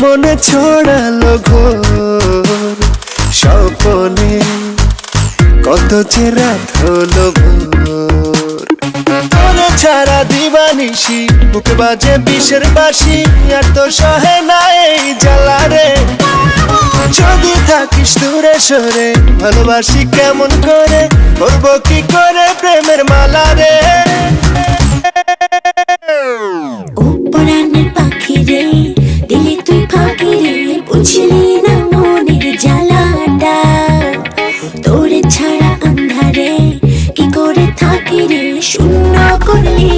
মনে ছড়ালো ঘোর স্বপনে, কত যে রাত হলো ভোর। তোরে ছাড়া দিবানিসি বুকে বাজে বিষের বাসি আর তো সহে না এই জ্বালা রে। যদি থাকিস দূরে সরে, ভালোবাসি কেমন করে, করব কি করে প্রেমের মালা রে? পাখি রে বুঝলি না ছাড়া আন্ধারে কি করে থাকি রে? শূন্য করলি